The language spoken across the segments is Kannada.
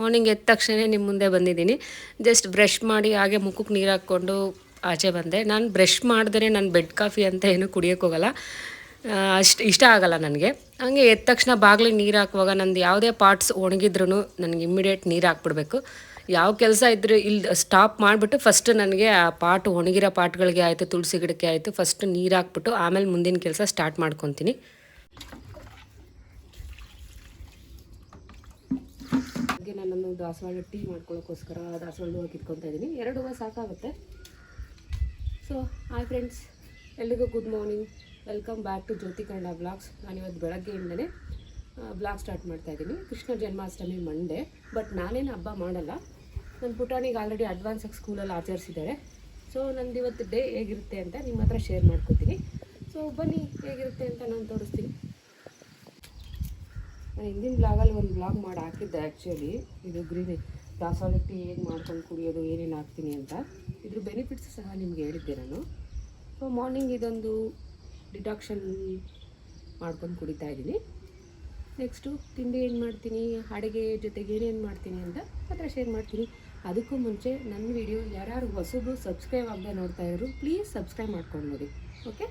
ಮಾರ್ನಿಂಗ್ ಎದ್ದ ತಕ್ಷಣ ನಿಮ್ಮ ಮುಂದೆ ಬಂದಿದ್ದೀನಿ. ಜಸ್ಟ್ ಬ್ರಷ್ ಮಾಡಿ ಹಾಗೆ ಮುಖಕ್ಕೆ ನೀರು ಹಾಕ್ಕೊಂಡು ಆಚೆ ಬಂದೆ. ನಾನು ಬ್ರಷ್ ಮಾಡಿದ್ರೆ ನಾನು ಬೆಡ್ ಕಾಫಿ ಅಂತ ಏನು ಕುಡಿಯೋಕ್ಕೋಗಲ್ಲ ಅಷ್ಟು ಇಷ್ಟ ಆಗಲ್ಲ ನನಗೆ. ಹಂಗೆ ಎದ್ದ ತಕ್ಷಣ ಬಾಗಿಲಿಗೆ ನೀರು ಹಾಕುವಾಗ ನಂದು ಯಾವುದೇ ಪಾರ್ಟ್ಸ್ ಒಣಗಿದ್ರೂ ನನಗೆ ಇಮ್ಮಿಡಿಯೇಟ್ ನೀರು ಹಾಕ್ಬಿಡ್ಬೇಕು. ಯಾವ ಕೆಲಸ ಇದ್ದರೂ ಇಲ್ಲಿ ಸ್ಟಾಪ್ ಮಾಡಿಬಿಟ್ಟು ಫಸ್ಟ್ ನನಗೆ ಆ ಪಾಟ್ ಒಣಗಿರೋ ಪಾಟ್ಗಳಿಗೆ ಆಯಿತು, ತುಳಸಿ ಗಿಡಕ್ಕೆ ಆಯಿತು ಫಸ್ಟ್ ನೀರು ಹಾಕ್ಬಿಟ್ಟು ಆಮೇಲೆ ಮುಂದಿನ ಕೆಲಸ ಸ್ಟಾರ್ಟ್ ಮಾಡ್ಕೊತೀನಿ. ನಾನೊಂದು ದಾಸವಾಳ ಟೀ ಮಾಡ್ಕೊಳ್ಳೋಕ್ಕೋಸ್ಕರ ದಾಸವಾಳ ಹೂವು ಕಿತ್ಕೊತಾ ಇದ್ದೀನಿ ಎರಡು ಹೂವು ಸಾಕಾಗುತ್ತೆ. ಸೊ ಹಾಯ್ ಫ್ರೆಂಡ್ಸ್ ಎಲ್ರಿಗೂ good morning welcome back to Jyothi Kannada blogs ನಾನಿವತ್ತು ಬೆಳಗ್ಗೆಯಿಂದನೇ ಬ್ಲಾಗ್ ಸ್ಟಾರ್ಟ್ ಮಾಡ್ತಾ ಇದ್ದೀನಿ ಕೃಷ್ಣ ಜನ್ಮಾಷ್ಟಮಿ ಮಂಡೇ ಬಟ್ ನಾನೇನು ಹಬ್ಬ ಮಾಡಲ್ಲ. ನನ್ನ ಪುಟಾಣಿಗೆ ಆಲ್ರೆಡಿ ಅಡ್ವಾನ್ಸಾಗಿ ಸ್ಕೂಲಲ್ಲಿ ಆಚರಿಸಿದ್ದಾರೆ. ಸೊ ನಂದು ಇವತ್ತು ಡೇ ಹೇಗಿರುತ್ತೆ ಅಂತ ನಿಮ್ಮ ಹತ್ರ ಶೇರ್ ಮಾಡ್ಕೋತೀನಿ. ಸೊ ಬನ್ನಿ, ಹೇಗಿರುತ್ತೆ ಅಂತ ನಾನು ತೋರಿಸ್ತೀನಿ. ನಾನು ಹಿಂದಿನ ಬ್ಲಾಗಲ್ಲಿ ಒಂದು ಬ್ಲಾಗ್ ಮಾಡಿ ಹಾಕಿದ್ದೆ ಆ್ಯಕ್ಚುಲಿ ಇದು ಗ್ರೀನ್ ದಾಸವಾಳ ಟೀ ಹೇಗೆ ಮಾಡ್ಕೊಂಡು ಕುಡಿಯೋದು, ಏನೇನು ಹಾಕ್ತೀನಿ ಅಂತ. ಇದ್ರ ಬೆನಿಫಿಟ್ಸ್ ಸಹ ನಿಮ್ಗೆ ಹೇಳಿದ್ದೆ ನಾನು. ಸೊ ಮಾರ್ನಿಂಗ್ ಇದೊಂದು ಡಿಟಾಕ್ಷನ್ ಮಾಡ್ಕೊಂಡು ಕುಡಿತಾ ಇದ್ದೀನಿ ನೆಕ್ಸ್ಟು ತಿಂಡಿ ಏನು ಮಾಡ್ತೀನಿ, ಅಡುಗೆ ಜೊತೆಗೆ ಏನೇನು ಮಾಡ್ತೀನಿ ಅಂತ ಅದರ ಶೇರ್ ಮಾಡ್ತೀನಿ. ಅದಕ್ಕೂ ಮುಂಚೆ ನನ್ನ ವಿಡಿಯೋ ಯಾರ್ಯಾರು ಹೊಸದು ಸಬ್ಸ್ಕ್ರೈಬ್ ಆಗದೆ ನೋಡ್ತಾ ಇರೋರು ಪ್ಲೀಸ್ ಸಬ್ಸ್ಕ್ರೈಬ್ ಮಾಡ್ಕೊಂಡು ನೋಡಿ. ಓಕೆ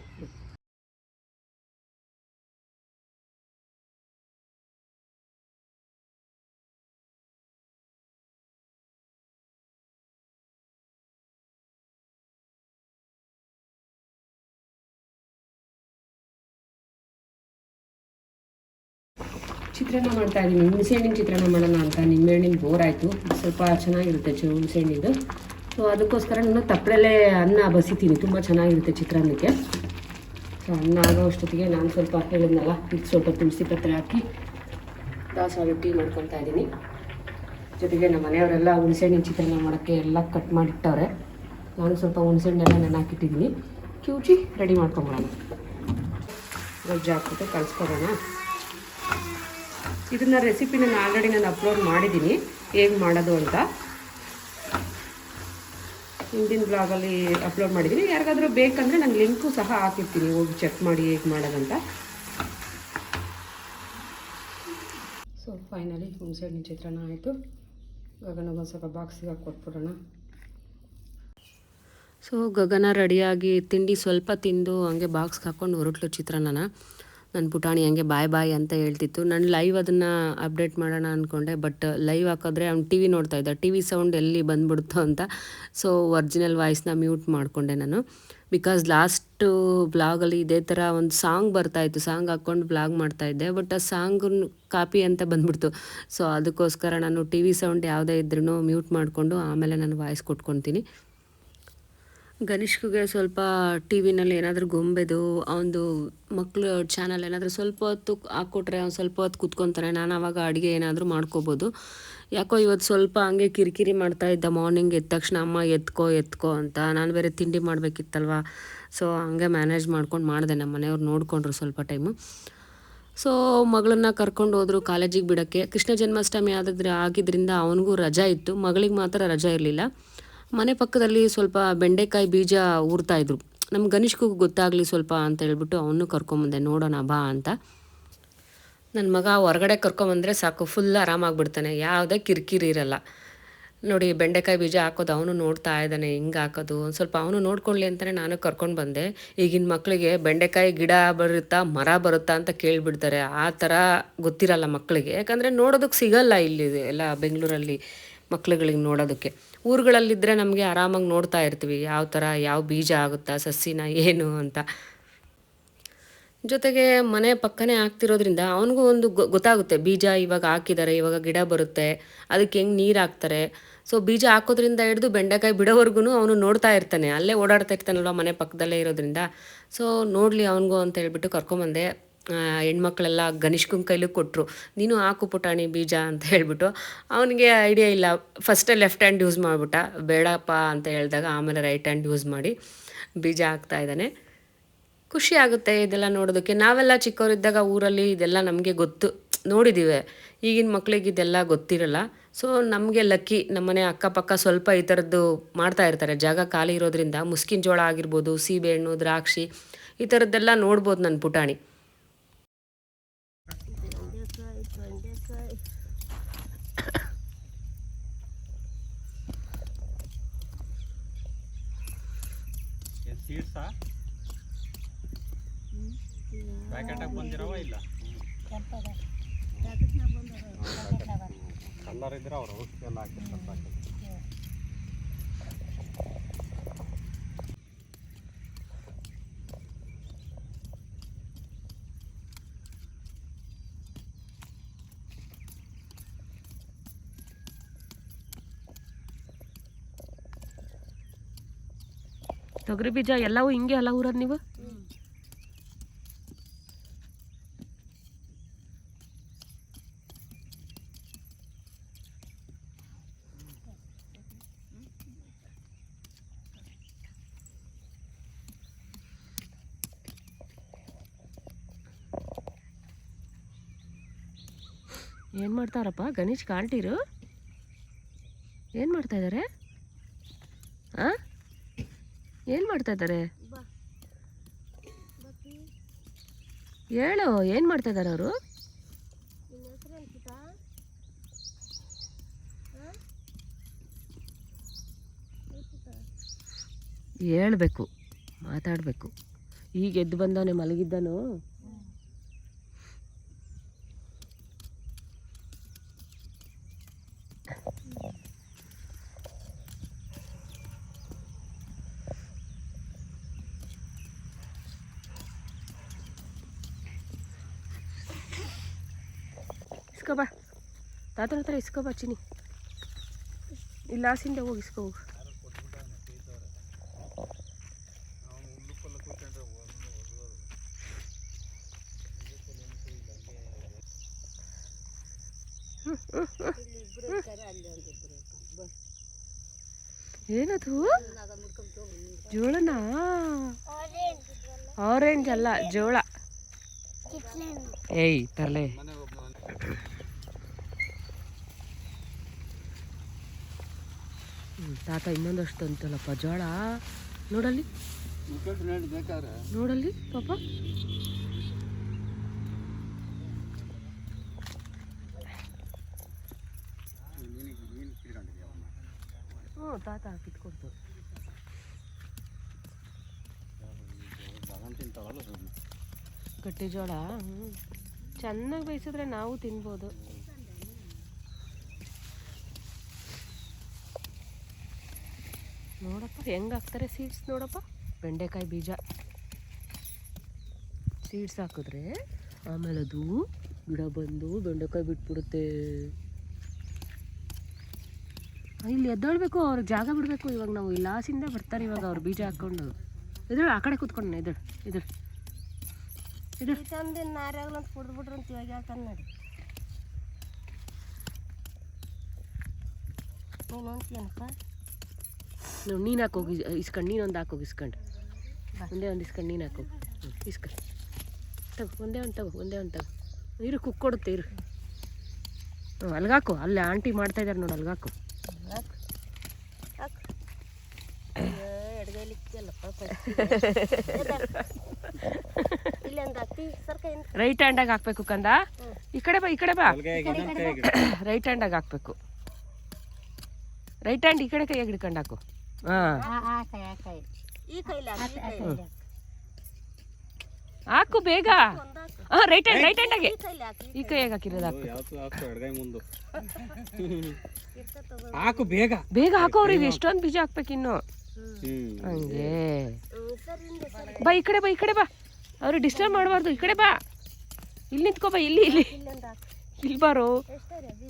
ಚಿತ್ರಾನ್ನ ಮಾಡ್ತಾ ಇದ್ದೀನಿ ಹುಣಸೆಹಣ್ಣಿನ ಚಿತ್ರಾನ್ನ ಮಾಡೋಣ ಅಂತ. ನಿಂಬೆಹಣ್ಣಿನ ಬೋರ್ ಆಯಿತು. ಸ್ವಲ್ಪ ಚೆನ್ನಾಗಿರುತ್ತೆ ಚು ಹುಣಸೆಹಣ್ಣಿಂದು. ಸೊ ಅದಕ್ಕೋಸ್ಕರ ನಾನು ತಪ್ಪಳಲ್ಲೇ ಅನ್ನ ಬಸಿತೀನಿ. ತುಂಬ ಚೆನ್ನಾಗಿರುತ್ತೆ ಚಿತ್ರಾನ್ನಕ್ಕೆ. ಸೊ ಅನ್ನ ಆಗೋ ಅಷ್ಟೊತ್ತಿಗೆ ನಾನು ಸ್ವಲ್ಪ ಹೇಳಿದ್ನಲ್ಲ, ಇದು ಸ್ವಲ್ಪ ತುಳಸಿ ಪತ್ರೆ ಹಾಕಿ ದಾಸವಾಳ ಟೀ ಮಾಡ್ಕೊತಾ ಇದ್ದೀನಿ ಜೊತೆಗೆ ನಮ್ಮ ಮನೆಯವರೆಲ್ಲ ಹುಣಸೆಹಣ್ಣಿನ ಚಿತ್ರಾನ್ನ ಮಾಡೋಕ್ಕೆ ಎಲ್ಲ ಕಟ್ ಮಾಡಿಟ್ಟವ್ರೆ. ನಾನು ಸ್ವಲ್ಪ ಹುಣಸೆಹಣ್ಣೆಲ್ಲ ನೆನೆ ಹಾಕಿಟ್ಟಿದ್ದೀನಿ ಕ್ಯೂಚಿ ರೆಡಿ ಮಾಡ್ಕೊಂಬಿಡೋಣ ಗೊಜ್ಜು ಹಾಕ್ಬಿಟ್ಟು ಕಲಿಸ್ಕೊಡೋಣ ಇದನ್ನ ರೆಸಿಪಿ ನಾನು ಆಲ್ರೆಡಿ ನಾನು ಅಪ್ಲೋಡ್ ಮಾಡಿದ್ದೀನಿ. ಹೇಗೆ ಮಾಡೋದು ಅಂತ. ಹಿಂದಿನ ಬ್ಲಾಗಲ್ಲಿ ಅಪ್ಲೋಡ್ ಮಾಡಿದ್ದೀನಿ. ಯಾರಿಗಾದರೂ ಬೇಕಂದರೆ ನಾನು ಲಿಂಕು ಸಹ ಹಾಕಿರ್ತೀನಿ. ಹೋಗಿ ಚೆಕ್ ಮಾಡಿ ಹೇಗೆ ಮಾಡೋದಂತ ಸೊ ಫೈನಲಿ ಹುಣಸೆಹಣ್ಣಿನ ಚಿತ್ರಾನ್ನ ಆಯಿತು. ಗಗನ ಸ್ವಲ್ಪ ಬಾಕ್ಸಿಗೆ ಹಾಕಿ ಕೊಟ್ಬಿಡೋಣ. ಸೊ ಗಗನ ರೆಡಿಯಾಗಿ ತಿಂಡಿ ಸ್ವಲ್ಪ ತಿಂದು ಹಂಗೆ ಬಾಕ್ಸ್ಗೆ ಹಾಕ್ಕೊಂಡು ಹೊರಟ್ಲು ಚಿತ್ರಾನ್ನನ. ನನ್ನ ಪುಟಾಣಿ ಹಂಗೆ ಬಾಯ್ ಬಾಯ್ ಅಂತ ಹೇಳ್ತಿತ್ತು. ನಾನು ಲೈವ್ ಅದನ್ನು ಅಪ್ಡೇಟ್ ಮಾಡೋಣ ಅಂದ್ಕೊಂಡೆ ಬಟ್ ಲೈವ್ ಹಾಕಿದ್ರೆ ಅವ್ನು ಟಿ ವಿ ನೋಡ್ತಾ ಇದ್ದ. ಟಿ ವಿ ಸೌಂಡ್ ಎಲ್ಲಿ ಬಂದ್ಬಿಡ್ತು ಅಂತ. ಸೊ ಒರಿಜಿನಲ್ ವಾಯ್ಸ್ನ ಮ್ಯೂಟ್ ಮಾಡಿಕೊಂಡೆ ನಾನು. ಬಿಕಾಸ್ ಲಾಸ್ಟು ಬ್ಲಾಗಲ್ಲಿ ಇದೇ ಥರ ಒಂದು ಸಾಂಗ್ ಬರ್ತಾಯಿತ್ತು ಸಾಂಗ್ ಹಾಕ್ಕೊಂಡು ಬ್ಲಾಗ್ ಮಾಡ್ತಾಯಿದ್ದೆ ಬಟ್ ಆ ಸಾಂಗ್ ಕಾಪಿ ಅಂತ ಬಂದ್ಬಿಡ್ತು. ಸೊ ಅದಕ್ಕೋಸ್ಕರ ನಾನು ಟಿ ವಿ ಸೌಂಡ್ ಯಾವುದೇ ಇದ್ರೂ ಮ್ಯೂಟ್ ಮಾಡಿಕೊಂಡು ಆಮೇಲೆ ನಾನು ವಾಯ್ಸ್ ಕೊಟ್ಕೊತೀನಿ. ಗಣೇಶ್ಗೆ ಸ್ವಲ್ಪ ಟಿ ವಿನಲ್ಲಿ ಏನಾದರೂ ಗೊಂಬೆದು ಅವನದು ಮಕ್ಕಳು ಚಾನಲ್ ಏನಾದರೂ ಸ್ವಲ್ಪ ಹೊತ್ತು ಹಾಕ್ಕೊಟ್ರೆ ಅವ್ನು ಸ್ವಲ್ಪ ಹೊತ್ತು ಕುತ್ಕೊತಾನೆ. ನಾನು ಆವಾಗ ಅಡುಗೆ ಏನಾದರೂ ಮಾಡ್ಕೋಬೋದು. ಯಾಕೋ ಇವತ್ತು ಸ್ವಲ್ಪ ಹಂಗೆ ಕಿರಿಕಿರಿ ಮಾಡ್ತಾ ಇದ್ದ. ಮಾರ್ನಿಂಗ್ ಎದ್ದ ತಕ್ಷಣ ಅಮ್ಮ ಎತ್ಕೋ ಎತ್ಕೋ ಅಂತ. ನಾನು ಬೇರೆ ತಿಂಡಿ ಮಾಡಬೇಕಿತ್ತಲ್ವ? ಸೊ ಹಂಗೆ ಮ್ಯಾನೇಜ್ ಮಾಡ್ಕೊಂಡು ಮಾಡಿದೆ ನಮ್ಮ ಮನೆಯವ್ರು ನೋಡಿಕೊಂಡ್ರು ಸ್ವಲ್ಪ ಟೈಮು ಸೊ ಮಗಳನ್ನ ಕರ್ಕೊಂಡು ಹೋದರು ಕಾಲೇಜಿಗೆ ಬಿಡೋಕ್ಕೆ. ಕೃಷ್ಣ ಜನ್ಮಾಷ್ಟಮಿ ಆದ್ರೆ ಆಗಿದ್ದರಿಂದ ಅವನಿಗೂ ರಜಾ ಇತ್ತು. ಮಗಳಿಗೆ ಮಾತ್ರ ರಜಾ ಇರಲಿಲ್ಲ. ಮನೆ ಪಕ್ಕದಲ್ಲಿ ಸ್ವಲ್ಪ ಬೆಂಡೆಕಾಯಿ ಬೀಜ ಊರ್ತಾ ಇದ್ರು. ನಮ್ಮ ಗಣೇಶ್ಗೂ ಗೊತ್ತಾಗಲಿ ಸ್ವಲ್ಪ ಅಂತ ಹೇಳ್ಬಿಟ್ಟು ಅವನು ಕರ್ಕೊಂಬಂದೆ, ನೋಡೋಣ ಬಾ ಅಂತ. ನನ್ನ ಮಗ ಹೊರಗಡೆ ಕರ್ಕೊಂಬಂದರೆ ಸಾಕು ಫುಲ್ ಆರಾಮಾಗಿಬಿಡ್ತಾನೆ ಯಾವುದೇ ಕಿರಿಕಿರಿ ಇರಲ್ಲ. ನೋಡಿ, ಬೆಂಡೆಕಾಯಿ ಬೀಜ ಹಾಕೋದು ಅವನು ನೋಡ್ತಾ ಇದ್ದಾನೆ, ಹಿಂಗೆ ಹಾಕೋದು, ಒಂದು ಸ್ವಲ್ಪ ಅವನು ನೋಡ್ಕೊಳ್ಳಿ ಅಂತಲೇ ನಾನು ಕರ್ಕೊಂಡು ಬಂದೆ. ಈಗಿನ ಮಕ್ಕಳಿಗೆ ಬೆಂಡೆಕಾಯಿ ಗಿಡ ಬರುತ್ತಾ, ಮರ ಬರುತ್ತಾ ಅಂತ ಕೇಳಿಬಿಡ್ತಾರೆ, ಆ ಥರ ಗೊತ್ತಿರಲ್ಲ ಮಕ್ಕಳಿಗೆ ಯಾಕಂದರೆ ನೋಡೋದಕ್ಕೆ ಸಿಗಲ್ಲ ಇಲ್ಲಿ ಎಲ್ಲ ಬೆಂಗಳೂರಲ್ಲಿ ಮಕ್ಳುಗಳಿಗೆ ನೋಡೋದಕ್ಕೆ. ಊರುಗಳಲ್ಲಿದ್ದರೆ ನಮಗೆ ಆರಾಮಾಗಿ ನೋಡ್ತಾ ಇರ್ತೀವಿ. ಯಾವ ಥರ, ಯಾವ ಬೀಜ ಆಗುತ್ತಾ ಸಸಿನ ಏನು ಅಂತ. ಜೊತೆಗೆ ಮನೆ ಪಕ್ಕನೇ ಹಾಕ್ತಿರೋದ್ರಿಂದ ಅವನಿಗೂ ಒಂದು ಗೊತ್ತಾಗುತ್ತೆ. ಬೀಜ ಇವಾಗ ಹಾಕಿದ್ದಾರೆ, ಇವಾಗ ಗಿಡ ಬರುತ್ತೆ, ಅದಕ್ಕೆ ಹೆಂಗೆ ನೀರು ಹಾಕ್ತಾರೆ. ಸೊ ಬೀಜ ಹಾಕೋದ್ರಿಂದ ಹಿಡಿದು ಬೆಂಡೆಕಾಯಿ ಬಿಡೋವರೆಗೂ ಅವನು ನೋಡ್ತಾ ಇರ್ತಾನೆ. ಅಲ್ಲೇ ಓಡಾಡ್ತಾ ಇರ್ತಾನಲ್ವ ಮನೆ ಪಕ್ಕದಲ್ಲೇ ಇರೋದ್ರಿಂದ. ಸೊ ನೋಡಲಿ ಅವನಿಗೂ ಅಂತ ಹೇಳ್ಬಿಟ್ಟು ಕರ್ಕೊಂಬಂದೆ. ಹೆಣ್ಮಕ್ಳೆಲ್ಲ ಗಣೇಶ್ಕನ ಕೈಲಿ ಕೊಟ್ಟರು ನೀನು ಹಾಕು ಪುಟಾಣಿ ಬೀಜ ಅಂತ ಹೇಳಿಬಿಟ್ಟು, ಅವನಿಗೆ ಐಡಿಯಾ ಇಲ್ಲ. ಫಸ್ಟೇ ಲೆಫ್ಟ್ ಹ್ಯಾಂಡ್ ಯೂಸ್ ಮಾಡಿಬಿಟ್ಟ. ಬೇಡಪ್ಪ ಅಂತ ಹೇಳಿದಾಗ ಆಮೇಲೆ ರೈಟ್ ಹ್ಯಾಂಡ್ ಯೂಸ್ ಮಾಡಿ ಬೀಜ ಹಾಕ್ತಾ ಇದ್ದಾನೆ. ಖುಷಿ ಆಗುತ್ತೆ ಇದೆಲ್ಲ ನೋಡೋದಕ್ಕೆ. ನಾವೆಲ್ಲ ಚಿಕ್ಕವರಿದ್ದಾಗ ಊರಲ್ಲಿ ಇದೆಲ್ಲ ನಮಗೆ ಗೊತ್ತು. ನೋಡಿದ್ದೀವಿ ಈಗಿನ ಮಕ್ಳಿಗೆ ಇದೆಲ್ಲ ಗೊತ್ತಿರಲ್ಲ. ಸೊ ನಮಗೆ ಲಕ್ಕಿ ನಮ್ಮನೆ ಅಕ್ಕಪಕ್ಕ ಸ್ವಲ್ಪ ಈ ಥರದ್ದು ಮಾಡ್ತಾ ಇರ್ತಾರೆ. ಜಾಗ ಖಾಲಿ ಇರೋದ್ರಿಂದ, ಮುಸ್ಕಿನ ಜೋಳ ಆಗಿರ್ಬೋದು ಸೀಬೆಹಣ್ಣು ದ್ರಾಕ್ಷಿ ಈ ಥರದ್ದೆಲ್ಲ ನೋಡ್ಬೋದು ನನ್ನ ಪುಟಾಣಿ ಹೊಸ ಪ್ಯಾಕೆಟಾಗಿ ಬಂದಿರವ ಇಲ್ಲ? ಕಲ್ಲರ್ ಇದ್ರೆ ಅವ್ರು ಔಷಧಿ ಎಲ್ಲ ಹಾಕಿರ್ತಾರೆ ಪ್ಯಾಕೆಟ್ ತೊಗರಿ ಬೀಜ ಎಲ್ಲವೂ ಹಿಂಗೆ ಅಲ್ಲ ಊರದ್ ನೀವು? ಏನು ಮಾಡ್ತಾರಪ್ಪ? ಗಣೇಶ್ ಕಾಲ್ಟೀರು ಏನು ಮಾಡ್ತಾ ಇದ್ದಾರೆ ಆ? ಏನು ಮಾಡ್ತಾ ಇದ್ದಾರೆ ಹೇಳು, ಏನು ಮಾಡ್ತಾ ಇದ್ದಾರೆ ಅವರು? ಹೇಳ್ಬೇಕು, ಮಾತಾಡಬೇಕು. ಈಗ ಎದ್ದು ಬಂದವನೇ ಮಲಗಿದ್ದನು ಇಸ್ಕೋ ಬಾ ತಾತನ ಹತ್ರ ಇಸ್ಕೋ ಬಾ ಚಿನಿ ಇಲ್ಲ ಆಸಿಂದ ಹೋಗಿ ಇಸ್ಕೋ ಹೋಗು ಏನದು? ಜೋಳನಾ? ಆರೆಂಜ್ ಅಲ್ಲ ಜೋಳ. ಏಯ್ ತರಲೆ ತಾತ ಇನ್ನೊಂದಷ್ಟು ಅಂತಲ್ಲಪ್ಪ ಜೋಳ? ನೋಡಲ್ಲಿ? ನೋಡಲ್ಲಿ, ಪಾಪ? ಹ್ಞೂ ತಾತ ಕಿತ್ಕೊಡ್ತು. ಗಟ್ಟಿ ಜೋಳ ಹ್ಞೂ ಚೆನ್ನಾಗಿ ಬೇಯಿಸಿದ್ರೆ ನಾವು ತಿನ್ಬೋದು. ನೋಡಪ್ಪ ಹೆಂಗೆ ಹಾಕ್ತಾರೆ ಸೀಡ್ಸ್ ನೋಡಪ್ಪ? ಬೆಂಡೆಕಾಯಿ ಬೀಜ. ಸೀಡ್ಸ್ ಹಾಕಿದ್ರೆ ಆಮೇಲೆ ಅದು ಗಿಡ ಬಂದು ಬೆಂಡೆಕಾಯಿ ಬಿಟ್ಬಿಡುತ್ತೆ. ಇಲ್ಲಿ ಎದ್ದೇಳ್ಬೇಕು, ಅವ್ರಿಗೆ ಜಾಗ ಬಿಡಬೇಕು. ಇವಾಗ ನಾವು ಲಾಸಿಂದ ಬರ್ತಾರೆ ಇವಾಗ ಅವ್ರು ಬೀಜ ಹಾಕ್ಕೊಂಡು. ಇದ್ರ ಆ ಕಡೆ ಕೂತ್ಕೊಂಡು ಇದ್ರ ಇದ್ರ ಇದು ತಂದಿನ ನಾರ್ಯಾಗಲ ಅಂತ ಅಂತ ಇವಾಗ ಯಾಕಂದ್ ನೋಡಿ. ನೀನು ನಾವು ನೀನು ಹಾಕೋಗಿ ಇಸ್ಕೊಂಡು ಒಂದು ಹಾಕೋಗಿ ಇಸ್ಕೊಂಡು. ಒಂದೇ ಒಂದು ಇಸ್ಕೊಂಡು ನೀನು ಹಾಕೋಗಿ ಹ್ಞೂ ಇಸ್ಕೊಂಡು ತಗೋ ಒಂದೇ ಒಂದು ತಗೋ ಒಂದೇ ಒಂದು ತಗೋ. ಇರು ಕುಕ್ ಕೊಡುತ್ತೆ ಇರು. ಹ್ಞೂ ಅಲ್ಗಾಕು ಅಲ್ಲಿ ಆಂಟಿ ಮಾಡ್ತಾ ಇದ್ದಾರೆ ನೋಡು ಅಲ್ಗಾಕು. ರೈಟ್ ಹ್ಯಾಂಡಾಗಿ ಹಾಕ್ಬೇಕು ಕಂದ. ಈ ಕಡೆ ಬಾ ಈ ಕಡೆ ಬಾ. ರೈಟ್ ಹ್ಯಾಂಡಾಗಿ ಹಾಕ್ಬೇಕು. ರೈಟ್ ಹ್ಯಾಂಡ್ ಈ ಕಡೆ ಕೈಯಾಗಿ ಹಿಡ್ಕೊಂಡು ಹಾಕು. ಹಾಕು, ಬೇಗ. ರೈಟ್ ಹ್ಯಾಂಡ್ ರೈಟ್ ಹ್ಯಾಂಡ್ ಆಗಿ. ಈ ಕೈ ಹಾಕಿರೋದು ಹಾಕು. ಮುಂದೆ ಹಾಕು ಬೇಗ. ಬೇಗ ಹಾಕೋರಿ ಅವ್ರಿಗೆ ಎಷ್ಟೊಂದು ಬೀಜ ಹಾಕ್ಬೇಕು ಇನ್ನು. ಹಂಗೆ. ಬಾ ಈ ಕಡೆ ಬಾ ಈ ಕಡೆ ಬಾ. ಅವ್ರಿಗೆ ಡಿಸ್ಟರ್ಬ್ ಮಾಡಬಾರ್ದು ಈ ಕಡೆ ಬಾ. ಇಲ್ಲಿ ನಿಂತ್ಕೋ ಬಾ ಇಲ್ಲಿ ಇಲ್ಲಿ. ಇಲ್ಲಿ ಬಾರೋ?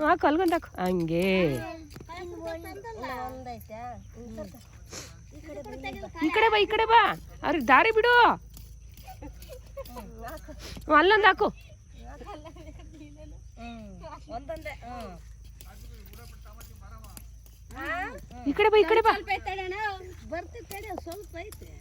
ಹಾಕು ಅಲ್ಗೊಂದು ಹಾಕು ಹಂಗೆ. ಈ ಕಡೆ ಬಾ. ಈ ಕಡೆ ಬಾ ಅವ್ರಿಗೆ ದಾರಿ ಬಿಡು. ಅಲ್ಲೊಂದು ಹಾಕು ಹ್ಮ್, ಒಂದೊಂದೇ ಹ್ಮ್ ಈ ಕಡೆ ಬಾ ಈ ಕಡೆ ಬಾ ಸ್ವಲ್ಪ ಐತೆ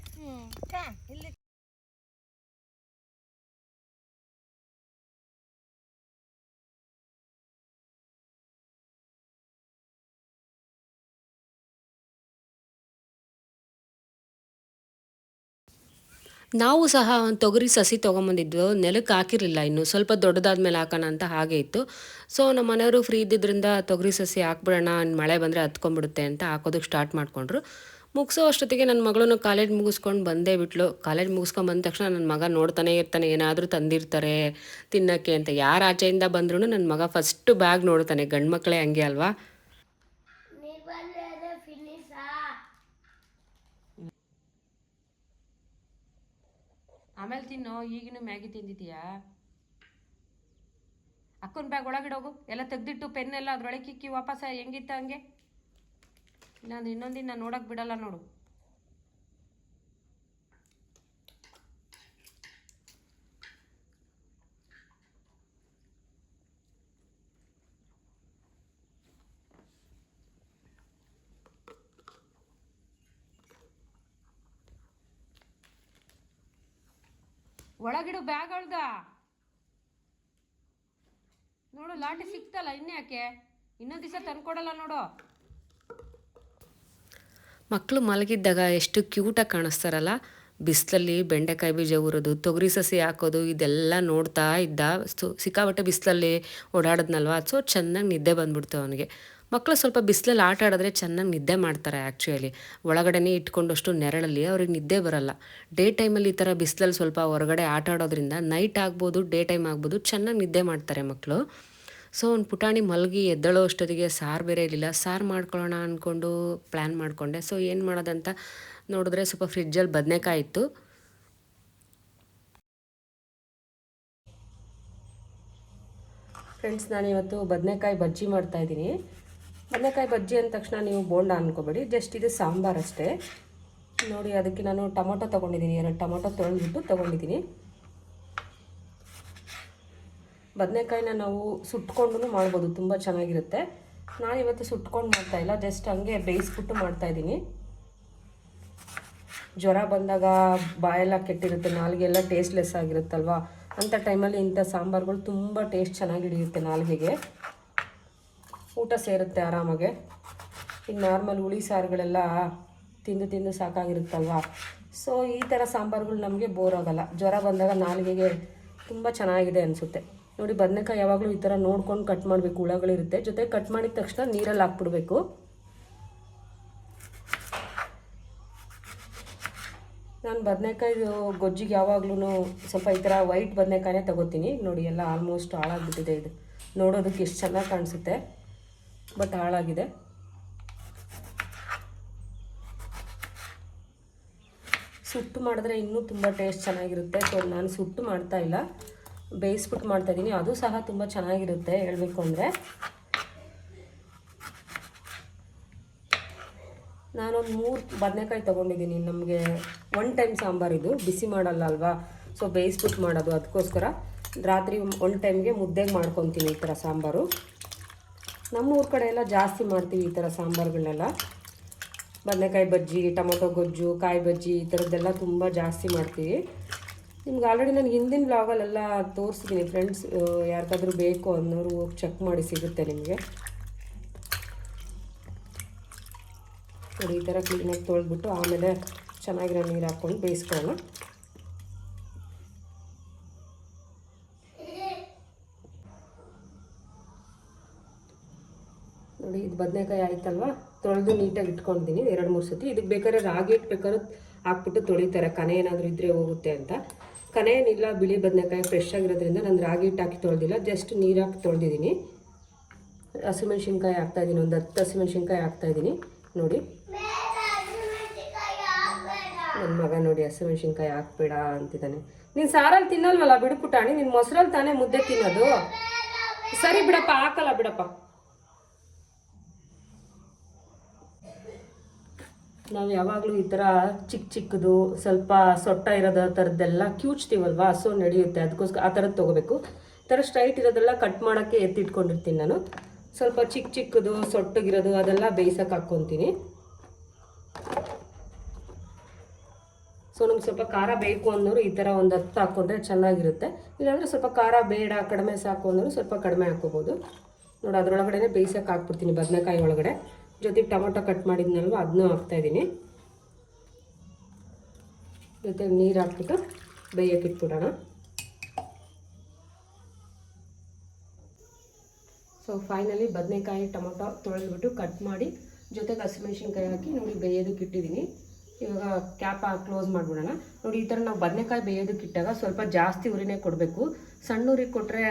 ನಾವು ಸಹ ಒಂದು ತೊಗರಿ ಸಸಿ ತೊಗೊಂಬಂದಿದ್ವು ನೆಲಕ್ಕೆ ಹಾಕಿರಲಿಲ್ಲ ಇನ್ನು, ಸ್ವಲ್ಪ ದೊಡ್ಡದಾದ ಮೇಲೆ ಹಾಕೋಣ ಅಂತ ಹಾಗೆ ಇತ್ತು. ಸೊ ನಮ್ಮ ಮನೆಯವರು ಫ್ರೀ ಇದ್ದಿದ್ದರಿಂದ ತೊಗರಿ ಸಸಿ ಹಾಕ್ಬಿಡೋಣ ಮಳೆ ಬಂದರೆ ಹತ್ಕೊಂಡ್ಬಿಡುತ್ತೆ ಅಂತ ಹಾಕೋದಕ್ಕೆ ಸ್ಟಾರ್ಟ್ ಮಾಡಿಕೊಂಡ್ರು. ಮುಗಿಸೋ ಅಷ್ಟೊತ್ತಿಗೆ ನನ್ನ ಮಗಳನ್ನು ಕಾಲೇಜ್ ಮುಗಿಸ್ಕೊಂಡು ಬಂದೇ ಬಿಟ್ಲು. ಕಾಲೇಜ್ ಮುಗಿಸ್ಕೊಂಡು ಬಂದ ತಕ್ಷಣ ನನ್ನ ಮಗ ನೋಡ್ತಾನೆ ಇರ್ತಾನೆ, ಏನಾದರೂ ತಂದಿರ್ತಾರೆ ತಿನ್ನೋಕ್ಕೆ ಅಂತ. ಯಾರು ಆಚೆಯಿಂದ ಬಂದ್ರೂ ನನ್ನ ಮಗ ಫಸ್ಟು ಬ್ಯಾಗ್ ನೋಡ್ತಾನೆ ಗಂಡು ಮಕ್ಕಳೇ ಹಂಗೆ ಅಲ್ವಾ? ಆಮೇಲೆ ತಿನ್ನು ಈಗಿನ ಮ್ಯಾಗಿ ತಿಂದಿದೀಯಾ ಅಕ್ಕನ ಬ್ಯಾಗ್ ಒಳಗಡೆ ಹೋಗು. ಎಲ್ಲ ತೆಗ್ದಿಟ್ಟು ಪೆನ್ನೆಲ್ಲ ಅದ್ರೊಳಗೆ ಕಿಕ್ಕಿ ವಾಪಸ್ ಹೆಂಗಿತ್ತ ಹಂಗೆ? ಇಲ್ಲಾಂದ್ರೆ ಇನ್ನೊಂದಿನ ನೋಡೋಕೆ ಬಿಡಲ್ಲ ನೋಡು. ಒಳಗಿಡು ಬ್ಯಾಗ್ ಅಳ್ದ? ನೋಡು ಲಾಟಿ ಸಿಕ್ತಲ್ಲ ಇನ್ಯಾಕೆ ಇನ್ನೊಂದು ದಿವಸ ತಂದ್ಕೊಡಲ್ಲ ನೋಡು. ಮಕ್ಕಳು ಮಲಗಿದ್ದಾಗ ಎಷ್ಟು ಕ್ಯೂಟಾಗಿ ಕಾಣಿಸ್ತಾರಲ್ಲ? ಬಿಸಿಲಲ್ಲಿ ಬೆಂಡೆಕಾಯಿ ಬೀಜ ಊರೋದು, ತೊಗರಿ ಸಸಿ ಹಾಕೋದು, ಇದೆಲ್ಲ ನೋಡ್ತಾ ಇದ್ದ. ಸಿಕ್ಕಾಬಟ್ಟೆ ಬಿಸಿಲಲ್ಲಿ ಓಡಾಡಿದ್ನಲ್ವ? ಸೊ ಚೆನ್ನಾಗಿ ನಿದ್ದೆ ಬಂದ್ಬಿಡ್ತು ಅವನಿಗೆ. ಮಕ್ಕಳು ಸ್ವಲ್ಪ ಬಿಸಿಲಲ್ಲಿ ಆಟ ಆಡಿದ್ರೆ ಚೆನ್ನಾಗಿ ನಿದ್ದೆ ಮಾಡ್ತಾರೆ ಆ್ಯಕ್ಚುಲಿ ಒಳಗಡೆನೇ ಇಟ್ಕೊಂಡಷ್ಟು ನೆರಳಲ್ಲಿ ಅವ್ರಿಗೆ ನಿದ್ದೆ ಬರಲ್ಲ. ಡೇ ಟೈಮಲ್ಲಿ ಈ ಥರ ಬಿಸಿಲಲ್ಲಿ ಸ್ವಲ್ಪ ಹೊರಗಡೆ ಆಟ ಆಡೋದ್ರಿಂದ ನೈಟ್ ಆಗ್ಬೋದು ಡೇ ಟೈಮ್ ಆಗ್ಬೋದು ಚೆನ್ನಾಗಿ ನಿದ್ದೆ ಮಾಡ್ತಾರೆ ಮಕ್ಕಳು ಸೊ ಒಂದು ಪುಟಾಣಿ ಮಲಗಿ ಎದ್ದಳೋ ಅಷ್ಟೊತ್ತಿಗೆ, ಸಾರು ಬೇರೆ ಇರಲಿಲ್ಲ. ಸಾರು ಮಾಡ್ಕೊಳ್ಳೋಣ ಅಂದ್ಕೊಂಡು ಪ್ಲ್ಯಾನ್ ಮಾಡಿಕೊಂಡೆ. ಸೊ ಏನು ಮಾಡೋದಂತ ನೋಡಿದ್ರೆ ಸ್ವಲ್ಪ ಫ್ರಿಜ್ಜಲ್ಲಿ ಬದನೆಕಾಯಿ ಇತ್ತು. ಫ್ರೆಂಡ್ಸ್ ನಾನಿವತ್ತು ಬದನೆಕಾಯಿ ಬಜ್ಜಿ ಮಾಡ್ತಾ ಇದ್ದೀನಿ. ಬದನೆಕಾಯಿ ಬಜ್ಜಿ ಅಂದ ತಕ್ಷಣ ನೀವು ಬೋಂಡ ಅನ್ಕೋಬೇಡಿ. ಜಸ್ಟ್ ಇದು ಸಾಂಬಾರು ಅಷ್ಟೇ. ನೋಡಿ, ಅದಕ್ಕೆ ನಾನು ಟೊಮೊಟೊ ತೊಗೊಂಡಿದ್ದೀನಿ. ಎರಡು ಟೊಮೊಟೊ ತೊಳೆದ್ಬಿಟ್ಟು ತೊಗೊಂಡಿದ್ದೀನಿ. ಬದನೆಕಾಯಿನ ನಾವು ಸುಟ್ಕೊಂಡು ಮಾಡ್ಬೋದು. ತುಂಬ ಚೆನ್ನಾಗಿರುತ್ತೆ. ನಾನು ಇವತ್ತು ಸುಟ್ಕೊಂಡು ಮಾಡ್ತಾ ಇಲ್ಲ. ಜಸ್ಟ್ ಹಂಗೆ ಬೇಯಿಸ್ಬಿಟ್ಟು ಮಾಡ್ತಾ ಇದ್ದೀನಿ. ಜ್ವರ ಬಂದಾಗ ಬಾಯೆಲ್ಲ ಕೆಟ್ಟಿರುತ್ತೆ. ನಾಲಿಗೆಲ್ಲ ಟೇಸ್ಟ್ಲೆಸ್ ಆಗಿರುತ್ತಲ್ವ? ಅಂಥ ಟೈಮಲ್ಲಿ ಇಂಥ ಸಾಂಬಾರುಗಳು ತುಂಬ ಟೇಸ್ಟ್ ಚೆನ್ನಾಗಿ ಹಿಡಿಯುತ್ತೆ ನಾಲಿಗೆಗೆ. ಊಟ ಸೇರುತ್ತೆ ಆರಾಮಾಗೆ. ಇನ್ನು ನಾರ್ಮಲ್ ಹುಳಿ ಸಾರುಗಳೆಲ್ಲ ತಿಂದು ತಿಂದು ಸಾಕಾಗಿರುತ್ತಲ್ವಾ? ಸೊ ಈ ಥರ ಸಾಂಬಾರುಗಳು ನಮಗೆ ಬೋರ್ ಆಗೋಲ್ಲ. ಜ್ವರ ಬಂದಾಗ ನಾಲಿಗೆಗೆ ತುಂಬ ಚೆನ್ನಾಗಿದೆ ಅನಿಸುತ್ತೆ. ನೋಡಿ, ಬದನೆಕಾಯಿ ಯಾವಾಗಲೂ ಈ ಥರ ನೋಡ್ಕೊಂಡು ಕಟ್ ಮಾಡಬೇಕು. ಹುಳಗಳಿರುತ್ತೆ. ಜೊತೆ ಕಟ್ ಮಾಡಿದ ತಕ್ಷಣ ನೀರಲ್ಲಿ ಹಾಕ್ಬಿಡ್ಬೇಕು. ನಾನು ಬದನೆಕಾಯಿ ಗೊಜ್ಜಿಗೆ ಯಾವಾಗ್ಲೂ ಸ್ವಲ್ಪ ಈ ಥರ ವೈಟ್ ಬದನೆಕಾಯಿನೇ ತಗೋತೀನಿ. ನೋಡಿ, ಎಲ್ಲ ಆಲ್ಮೋಸ್ಟ್ ಹಾಳಾಗ್ಬಿಟ್ಟಿದೆ ಇದು. ನೋಡೋದಕ್ಕೆ ಎಷ್ಟು ಚೆನ್ನಾಗಿ ಕಾಣಿಸುತ್ತೆ. ಬಟ್ ಹಾಳಾಗಿದೆ. ಸುಟ್ಟು ಮಾಡಿದ್ರೆ ಇನ್ನೂ ತುಂಬ ಟೇಸ್ಟ್ ಚೆನ್ನಾಗಿರುತ್ತೆ. ಸೊ ನಾನು ಸುಟ್ಟು ಮಾಡ್ತಾ ಇಲ್ಲ. ಬೇಯಿಸ್ಬಿಟ್ಟು ಮಾಡ್ತಾ ಇದ್ದೀನಿ ಅದು ಸಹ ತುಂಬ ಚೆನ್ನಾಗಿರುತ್ತೆ ಹೇಳಬೇಕು ಅಂದರೆ. ನಾನೊಂದು ಮೂರು ಬದನೆಕಾಯಿ ತೊಗೊಂಡಿದ್ದೀನಿ ನಮಗೆ ಒನ್ ಟೈಮ್ ಸಾಂಬಾರು ಇದು. ಬಿಸಿ ಮಾಡಲ್ಲ ಅಲ್ವಾ? ಸೊ ಬೇಯಿಸ್ಬಿಟ್ಟು ಮಾಡೋದು. ಅದಕ್ಕೋಸ್ಕರ ರಾತ್ರಿ ಒನ್ ಟೈಮ್ಗೆ ಮುದ್ದೆಗೆ ಮಾಡ್ಕೊತೀನಿ ಈ ಥರ ಸಾಂಬಾರು. ನಮ್ಮ ಊರ ಕಡೆ ಎಲ್ಲ ಜಾಸ್ತಿ ಮಾಡ್ತೀವಿ ಈ ಥರ ಸಾಂಬಾರುಗಳನ್ನೆಲ್ಲ. ಬದನೆಕಾಯಿ ಬಜ್ಜಿ, ಟೊಮೊಟೊ ಗೊಜ್ಜು, ಕಾಯಿ ಬಜ್ಜಿ ಈ ಥರದ್ದೆಲ್ಲ ತುಂಬ ಜಾಸ್ತಿ ಮಾಡ್ತೀವಿ. ನಿಮ್ಗೆ ಆಲ್ರೆಡಿ ನಾನು ಹಿಂದಿನ ಬ್ಲಾಗಲ್ಲೆಲ್ಲ ತೋರಿಸಿದ್ದೀನಿ ಫ್ರೆಂಡ್ಸ್ ಯಾರಿಗಾದ್ರೂ ಬೇಕು ಅನ್ನೋರು ಹೋಗಿ ಚೆಕ್ ಮಾಡಿ ಸಿಗುತ್ತೆ ನಿಮಗೆ. ನೋಡಿ ಈ ಥರ ಕ್ಲೀನಾಗಿ ತೊಳೆದ್ಬಿಟ್ಟು ಆಮೇಲೆ ಚೆನ್ನಾಗಿರೋ ನೀರು ಹಾಕ್ಕೊಂಡು ಬೇಯಿಸ್ಕೊಳ್ಳೋಣ. ಇದು ಬದನೆಕಾಯಿ ಆಯ್ತಲ್ವಾ? ತೊಳೆದು ನೀಟಾಗಿ ಇಟ್ಕೊಂಡಿದ್ದೀನಿ ಎರಡು ಮೂರು ಸತಿ. ಇದಕ್ಕೆ ಬೇಕಾದ್ರೆ ರಾಗಿ ಹಿಟ್ಟು ಬೇಕಾದ್ರೆ ಹಾಕ್ಬಿಟ್ಟು ತೊಳಿತಾರೆ. ಕನೆ ಏನಾದರೂ ಇದ್ದರೆ ಹೋಗುತ್ತೆ ಅಂತ. ಕನೆ ಏನಿಲ್ಲ, ಬಿಳಿ ಬದನೆಕಾಯಿ ಫ್ರೆಶ್ ಆಗಿರೋದ್ರಿಂದ ನಾನು ರಾಗಿ ಹಿಟ್ಟು ಹಾಕಿ ತೊಳೆದಿಲ್ಲ. ಜಸ್ಟ್ ನೀರು ಹಾಕಿ ತೊಳೆದಿದ್ದೀನಿ. ಹಸಿಮೆಣ್ಸಿನ್ಕಾಯಿ ಹಾಕ್ತಾಯಿದ್ದೀನಿ ಒಂದು ಹತ್ತು ಹಸಿಮೆಣ್ಸಿನ್ಕಾಯಿ ಹಾಕ್ತಾಯಿದ್ದೀನಿ ನೋಡಿ. ನನ್ನ ಮಗ ನೋಡಿ ಹಸಿಮೆಣ್ಸಿನ್ಕಾಯಿ ಹಾಕ್ಬೇಡ ಅಂತಿದ್ದಾನೆ. ನೀನು ಸಾರಲ್ಲಿ ತಿನ್ನಲ್ವಲ್ಲ ಬಿಡು ಪುಟಾಣಿ. ನಿನ್ನ ಮೊಸರಲ್ಲಿ ತಾನೇ ಮುದ್ದೆ ತಿನ್ನೋದು. ಸರಿ ಬಿಡಪ್ಪ, ಹಾಕಲ್ಲ ಬಿಡಪ್ಪ. ನಾವು ಯಾವಾಗಲೂ ಈ ಥರ ಚಿಕ್ಕ ಚಿಕ್ಕದು, ಸ್ವಲ್ಪ ಸೊಟ್ಟ ಇರೋದ ಥರದ್ದೆಲ್ಲ ಕ್ಯೂಚ್ತೀವಲ್ವಾ? ಸೊ ನಡೆಯುತ್ತೆ. ಅದಕ್ಕೋಸ್ಕರ ಆ ಥರದ್ದು ತೊಗೋಬೇಕು. ಥರ ಸ್ಟ್ರೈಟ್ ಇರೋದೆಲ್ಲ ಕಟ್ ಮಾಡೋಕ್ಕೆ ಎತ್ತಿಟ್ಕೊಂಡಿರ್ತೀನಿ ನಾನು. ಸ್ವಲ್ಪ ಚಿಕ್ಕ ಚಿಕ್ಕದು, ಸೊಟ್ಟಗಿರೋದು ಅದೆಲ್ಲ ಬೇಯಿಸೋಕೆ ಹಾಕ್ಕೊತೀನಿ ಸೊ ನಮ್ಗೆ ಸ್ವಲ್ಪ ಖಾರ ಬೇಕು ಅನ್ನೋರು ಈ ಥರ ಒಂದು ಹತ್ತು ಹಾಕ್ಕೊಂಡ್ರೆ ಚೆನ್ನಾಗಿರುತ್ತೆ. ಇಲ್ಲಾಂದರೆ ಸ್ವಲ್ಪ ಖಾರ, ಬೇಡ, ಕಡಿಮೆ ಸಾಕು ಅನ್ನೋರು ಸ್ವಲ್ಪ ಕಡಿಮೆ ಹಾಕ್ಕೋಬೋದು ನೋಡಿ ಅದರೊಳಗಡೆ ಬೇಯಿಸೋಕೆ ಹಾಕ್ಬಿಡ್ತೀನಿ ಬದನೆಕಾಯಿ ಒಳಗಡೆ. ಜೊತೆಗೆ ಟೊಮೊಟೊ ಕಟ್ ಮಾಡಿದ್ನಲ್ವ ಅದನ್ನೂ ಹಾಕ್ತಾಯಿದ್ದೀನಿ ಜೊತೆಗೆ ನೀರು ಹಾಕ್ಬಿಟ್ಟು ಬೇಯಕ್ಕೆ ಇಟ್ಬಿಡೋಣ. ಸೊ ಫೈನಲಿ ಬದನೆಕಾಯಿ, ಟೊಮೊಟೊ ತೊಳೆದ್ಬಿಟ್ಟು ಕಟ್ ಮಾಡಿ ಜೊತೆಗೆ ಹಸಿಮೆಣ್ಸಿನ್ಕಾಯಿ ಹಾಕಿ ನೋಡಿ ಬೇಯೋದಕ್ಕೆ ಇಟ್ಟಿದ್ದೀನಿ. ಇವಾಗ ಕ್ಯಾಪ್ ಕ್ಲೋಸ್ ಮಾಡಿಬಿಡೋಣ. ನೋಡಿ, ಈ ಥರ ನಾವು ಬದನೆಕಾಯಿ ಬೇಯೋದಕ್ಕೆ ಇಟ್ಟಾಗ ಸ್ವಲ್ಪ ಜಾಸ್ತಿ ಉರಿನೇ ಕೊಡಬೇಕು. ಸಣ್ಣ ಉರಿ ಕೊಟ್ಟರೆ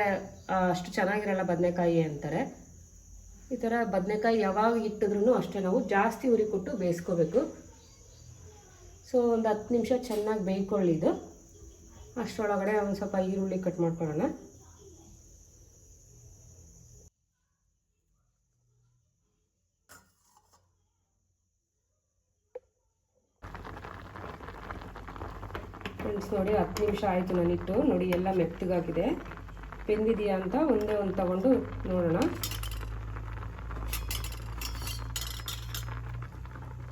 ಅಷ್ಟು ಚೆನ್ನಾಗಿರಲ್ಲ ಬದನೆಕಾಯಿ ಅಂತಾರೆ. ಈ ಥರ ಬದನೆಕಾಯಿ ಯಾವಾಗ ಇಟ್ಟಿದ್ರೂ ಅಷ್ಟೇ ನಾವು ಜಾಸ್ತಿ ಉರಿ ಕೊಟ್ಟು ಬೇಯಿಸ್ಕೋಬೇಕು. ಸೊ ಒಂದು ಹತ್ತು ನಿಮಿಷ ಚೆನ್ನಾಗಿ ಬೇಯ್ಕೊಳ್ಳಿ ಇದು ಅಷ್ಟರೊಳಗಡೆ ಒಂದು ಸ್ವಲ್ಪ ಈರುಳ್ಳಿ ಕಟ್ ಮಾಡ್ಕೊಳ್ಳೋಣ. ಫ್ರೆಂಡ್ಸ್ ನೋಡಿ ಹತ್ತು ನಿಮಿಷ ಆಯಿತು ನಾನಿಟ್ಟು. ನೋಡಿ, ಎಲ್ಲ ಮೆತ್ತಗಾಗಿದೆ. ಬೆಂದಿದೆಯಾ ಅಂತ ಒಂದೇ ಒಂದು ತಗೊಂಡು ನೋಡೋಣ.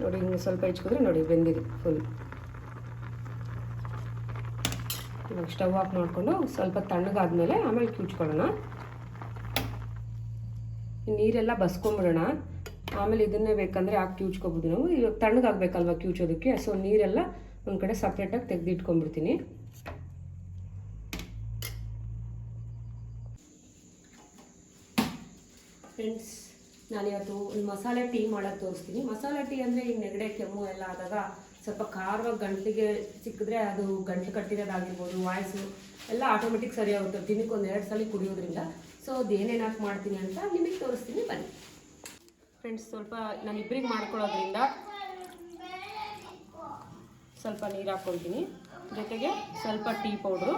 ನೋಡಿ, ಹಿಂಗೆ ಸ್ವಲ್ಪ ಹೆಚ್ಕಿದ್ರೆ ನೋಡಿ, ಬೆಂದಿದೆ ಫುಲ್ ಇವಾಗ ಸ್ಟವ್ ಆಫ್ ಮಾಡಿಕೊಂಡು ಸ್ವಲ್ಪ ತಣ್ಣಗಾದ್ಮೇಲೆ ಆಮೇಲೆ ಕ್ಯೂಚ್ಕೊಳ್ಳೋಣ ನೀರೆಲ್ಲ ಬಸ್ಕೊಂಬಿಡೋಣ. ಆಮೇಲೆ ಇದನ್ನೇ ಬೇಕಂದರೆ ಹಾಕಿ ಕ್ಯೂಚ್ಕೊಬೋದು ನಾವು. ಇವಾಗ ತಣ್ಣಗಾಗಬೇಕಲ್ವ ಕ್ಯೂಚೋದಕ್ಕೆ ಸೊ ನೀರೆಲ್ಲ ಒಂದು ಕಡೆ ಸಪ್ರೇಟಾಗಿ ತೆಗೆದಿಟ್ಕೊಂಡ್ಬಿಡ್ತೀನಿ. ಫ್ರೆಂಡ್ಸ್ ನಾನಿವತ್ತು ಒಂದು ಮಸಾಲೆ ಟೀ ಮಾಡೋದು ತೋರಿಸ್ತೀನಿ. ಮಸಾಲೆ ಟೀ ಅಂದರೆ ಈಗ ನೆಗಡೆ, ಕೆಮ್ಮು ಎಲ್ಲ ಆದಾಗ ಸ್ವಲ್ಪ ಖಾರವಾಗಿ ಗಂಟ್ಲಿಗೆ ಸಿಕ್ಕಿದ್ರೆ ಅದು ಗಂಟ್ಲು ಕಟ್ಟಿರೋದಾಗಿರ್ಬೋದು, ವಾಯ್ಸು ಎಲ್ಲ ಆಟೋಮೆಟಿಕ್ ಸರಿ ಆಗುತ್ತೆ. ದಿನಕ್ಕೆ ಒಂದು ಎರಡು ಸಲ ಕುಡಿಯೋದ್ರಿಂದ. ಸೊ ಅದೇನೇನು ಹಾಕಿ ಮಾಡ್ತೀನಿ ಅಂತ ನಿಮಗೆ ತೋರಿಸ್ತೀನಿ. ಬನ್ನಿ. ಫ್ರೆಂಡ್ಸ್ ಸ್ವಲ್ಪ ನಾನು ಇಬ್ಬರಿಗೆ ಮಾಡ್ಕೊಳ್ಳೋದ್ರಿಂದ ಸ್ವಲ್ಪ ನೀರು ಹಾಕ್ಕೊಳ್ತೀನಿ. ಜೊತೆಗೆ ಸ್ವಲ್ಪ ಟೀ ಪೌಡ್ರು.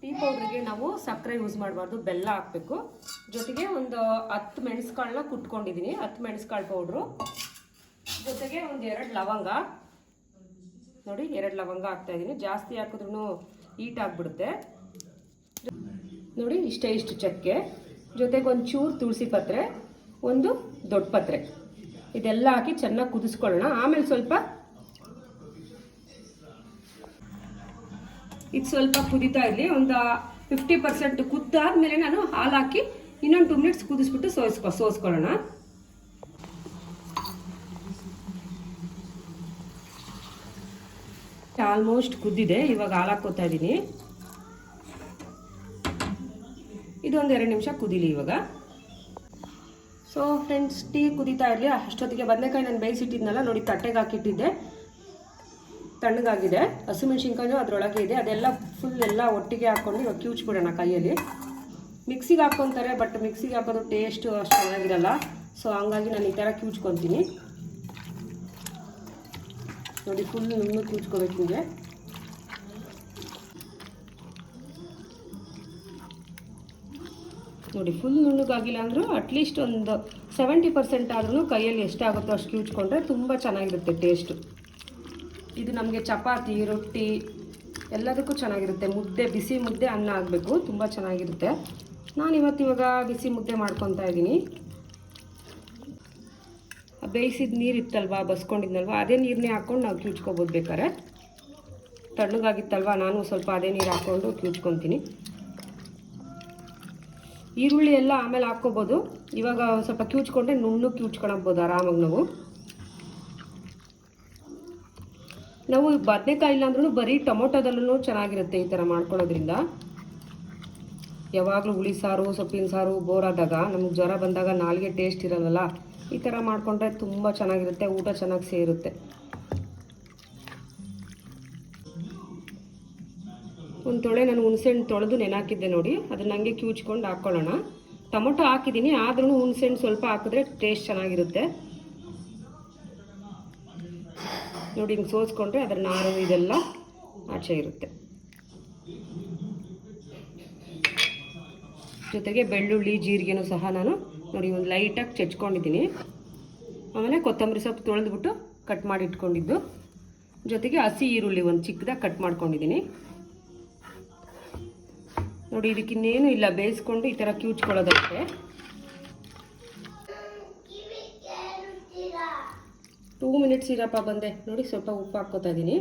ಟೀ ಪೌಡ್ರಿಗೆ ನಾವು ಸಕ್ಕರೆ ಯೂಸ್ ಮಾಡಬಾರ್ದು. ಬೆಲ್ಲ ಹಾಕಬೇಕು. ಜೊತೆಗೆ ಒಂದು ಹತ್ತು ಮೆಣಸುಕಾಳನ್ನ ಕುಟ್ಕೊಂಡಿದ್ದೀನಿ ಹತ್ತು ಮೆಣಸುಕಾಳು ಪೌಡ್ರು. ಜೊತೆಗೆ ಒಂದು ಎರಡು ಲವಂಗ. ನೋಡಿ, ಎರಡು ಲವಂಗ ಹಾಕ್ತಾ ಇದ್ದೀನಿ ಜಾಸ್ತಿ ಹಾಕಿದ್ರೂ ಹೀಟ್ ಆಗಿಬಿಡುತ್ತೆ. ನೋಡಿ, ಇಷ್ಟೇ ಇಷ್ಟು ಚಕ್ಕೆ. ಜೊತೆಗೆ ಒಂದು ಚೂರು ತುಳಸಿ ಪತ್ರೆ, ಒಂದು ದೊಡ್ಡ ಪತ್ರೆ. ಇದೆಲ್ಲ ಹಾಕಿ ಚೆನ್ನಾಗಿ ಕುದಿಸ್ಕೊಳ್ಳೋಣ. ಆಮೇಲೆ ಸ್ವಲ್ಪ ಇದು ಸ್ವಲ್ಪ ಕುದೀತಾ ಇರಲಿ. ಒಂದು ಫಿಫ್ಟಿ ಪರ್ಸೆಂಟ್ ಕುದ್ದಾದ್ಮೇಲೆ ನಾನು ಹಾಲು ಹಾಕಿ ಇನ್ನೊಂದು ಟು ಮಿನಿಟ್ಸ್ ಕುದಿಸ್ಬಿಟ್ಟು ಸೋಸ್ಕೊ ಸೋಸ್ಕೊಳ್ಳೋಣ. ಆಲ್ಮೋಸ್ಟ್ ಕುದ್ದಿದೆ, ಇವಾಗ ಹಾಲಾಕೋತಾ ಇದ್ದೀನಿ. ಇದೊಂದು ಎರಡು ನಿಮಿಷ ಕುದೀಲಿ ಇವಾಗ. ಸೊ ಫ್ರೆಂಡ್ಸ್ ಟೀ ಕುದೀತಾ ಇರಲಿ. ಅಷ್ಟೊತ್ತಿಗೆ ಬದನೆಕಾಯಿ ನಾನು ಬೇಯಿಸಿಟ್ಟಿದ್ನಲ್ಲ, ನೋಡಿ ತಟ್ಟೆಗೆ ಹಾಕಿಟ್ಟಿದ್ದೆ. ತಣ್ಣಗಾಗಿದೆ. ಹಸಿಮೆಣ್ಸಿನ್ಕಾಯಿ ಅದರೊಳಗೆ ಇದೆ. ಅದೆಲ್ಲ ಫುಲ್ ಎಲ್ಲ ಒಟ್ಟಿಗೆ ಹಾಕ್ಕೊಂಡು ಇವಾಗ ಕ್ಯೂಚ್ಬಿಡೋಣ ಕೈಯಲ್ಲಿ. ಮಿಕ್ಸಿಗೆ ಹಾಕ್ಕೊತಾರೆ ಬಟ್ ಮಿಕ್ಸಿಗೆ ಹಾಕೋದು ಟೇಸ್ಟು ಅಷ್ಟು ಚೆನ್ನಾಗಿರಲ್ಲ. ಸೊ ಹಂಗಾಗಿ ನಾನು ಈ ಥರ ಕಿವುಚ್ಕೊತೀನಿ ನೋಡಿ ಫುಲ್ ನುಣ್ಣು ಕಿವುಚ್ಕೋಬೇಕು ನಿಮಗೆ ನೋಡಿ ಫುಲ್ ನುಣ್ಣಗಾಗಿಲ್ಲ ಅಂದರೂ ಅಟ್ಲೀಸ್ಟ್ ಒಂದು ಸೆವೆಂಟಿ ಪರ್ಸೆಂಟ್ ಆದ್ರೂ ಕೈಯಲ್ಲಿ ಎಷ್ಟಾಗುತ್ತೋ ಅಷ್ಟು ಕ್ಯೂಚ್ಕೊಂಡ್ರೆ ತುಂಬ ಚೆನ್ನಾಗಿರುತ್ತೆ ಟೇಸ್ಟು ಇದು ನಮಗೆ ಚಪಾತಿ, ರೊಟ್ಟಿ ಎಲ್ಲದಕ್ಕೂ ಚೆನ್ನಾಗಿರುತ್ತೆ. ಮುದ್ದೆ, ಬಿಸಿ ಮುದ್ದೆ, ಅನ್ನ ಆಗಬೇಕು. ತುಂಬ ಚೆನ್ನಾಗಿರುತ್ತೆ. ನಾನು ಇವತ್ತು ಇವಾಗ ಬಿಸಿ ಮುದ್ದೆ ಮಾಡ್ಕೊತಾ ಇದ್ದೀನಿ. ಬೇಯಿಸಿದ ನೀರು ಇತ್ತಲ್ವಾ, ಬಸ್ಕೊಂಡಿದ್ನಲ್ವ, ಅದೇ ನೀರನ್ನೇ ಹಾಕ್ಕೊಂಡು ನಾವು ಕ್ಯೂಚ್ಕೊಬೋದು ಬೇಕಾರೆ ತಣ್ಣಗಾಗಿತ್ತಲ್ವ, ನಾನು ಸ್ವಲ್ಪ ಅದೇ ನೀರು ಹಾಕ್ಕೊಂಡು ಕ್ಯೂಚ್ಕೊತೀನಿ ಈರುಳ್ಳಿ ಎಲ್ಲ ಆಮೇಲೆ ಹಾಕ್ಕೋಬೋದು. ಇವಾಗ ಸ್ವಲ್ಪ ಕ್ಯೂಚ್ಕೊಂಡ್ರೆ ನುಣ್ಣು ಕ್ಯೂಚ್ಕೊಳಬೋದು ಆರಾಮಾಗಿ ನಾವು. ನಾವು ಬದನೆಕಾಯಿ ಇಲ್ಲಾಂದ್ರೂ ಬರೀ ಟೊಮೊಟೊದಲ್ಲೂ ಚೆನ್ನಾಗಿರುತ್ತೆ ಈ ಥರ ಮಾಡ್ಕೊಳ್ಳೋದ್ರಿಂದ. ಯಾವಾಗಲೂ ಹುಳಿ ಸಾರು, ಸೊಪ್ಪಿನ ಸಾರು ಬೋರಾದಾಗ ನಮಗೆ ಜ್ವರ ಬಂದಾಗ ನಾಲ್ಗೆ ಟೇಸ್ಟ್ ಇರೋಲ್ಲ ಈ ಥರ ಮಾಡಿಕೊಂಡ್ರೆ ತುಂಬ ಚೆನ್ನಾಗಿರುತ್ತೆ, ಊಟ ಚೆನ್ನಾಗಿ ಸೇರುತ್ತೆ. ಒಂದು ತೊಳೆ ನಾನು ಹುಣಸೆಹಣ್ಣು ತೊಳೆದು ನೆನಾಕಿದ್ದೆ ನೋಡಿ, ಅದನ್ನ ಹಂಗೆ ಕ್ಯೂಚ್ಕೊಂಡು ಹಾಕ್ಕೊಳ್ಳೋಣ ಟೊಮೊಟೊ ಹಾಕಿದ್ದೀನಿ ಆದ್ರೂ ಹುಣಸೆಹಣ್ಣು ಸ್ವಲ್ಪ ಹಾಕಿದ್ರೆ ಟೇಸ್ಟ್ ಚೆನ್ನಾಗಿರುತ್ತೆ. ನೋಡಿ ಹಿಂಗೆ ಸೋಸ್ಕೊಂಡ್ರೆ ಅದರ ನಾರು ಇದೆಲ್ಲ ಆಚೆ ಇರುತ್ತೆ. ಜೊತೆಗೆ ಬೆಳ್ಳುಳ್ಳಿ, ಜೀರಿಗೆನೂ ಸಹ ನಾನು ನೋಡಿ ಒಂದು ಲೈಟಾಗಿ ಚೆಚ್ಕೊಂಡಿದ್ದೀನಿ. ಆಮೇಲೆ ಕೊತ್ತಂಬರಿ ಸೊಪ್ಪು ತೊಳೆದ್ಬಿಟ್ಟು ಕಟ್ ಮಾಡಿ ಇಟ್ಕೊಂಡಿದ್ದು. ಜೊತೆಗೆ ಹಸಿ ಈರುಳ್ಳಿ ಒಂದು ಚಿಕ್ಕದಾಗಿ ಕಟ್ ಮಾಡ್ಕೊಂಡಿದ್ದೀನಿ. ನೋಡಿ ಇದಕ್ಕಿನ್ನೇನು ಇಲ್ಲ, ಬೇಯಿಸ್ಕೊಂಡು ಈ ಥರ ಕ್ಯೂಚ್ಕೊಳ್ಳೋದಕ್ಕೆ ಟೂ ಮಿನಿಟ್ಸ್ ಇರಪ್ಪ ಬಂದೆ. ನೋಡಿ, ಸ್ವಲ್ಪ ಉಪ್ಪು ಹಾಕ್ಕೋತಾ ಇದ್ದೀನಿ.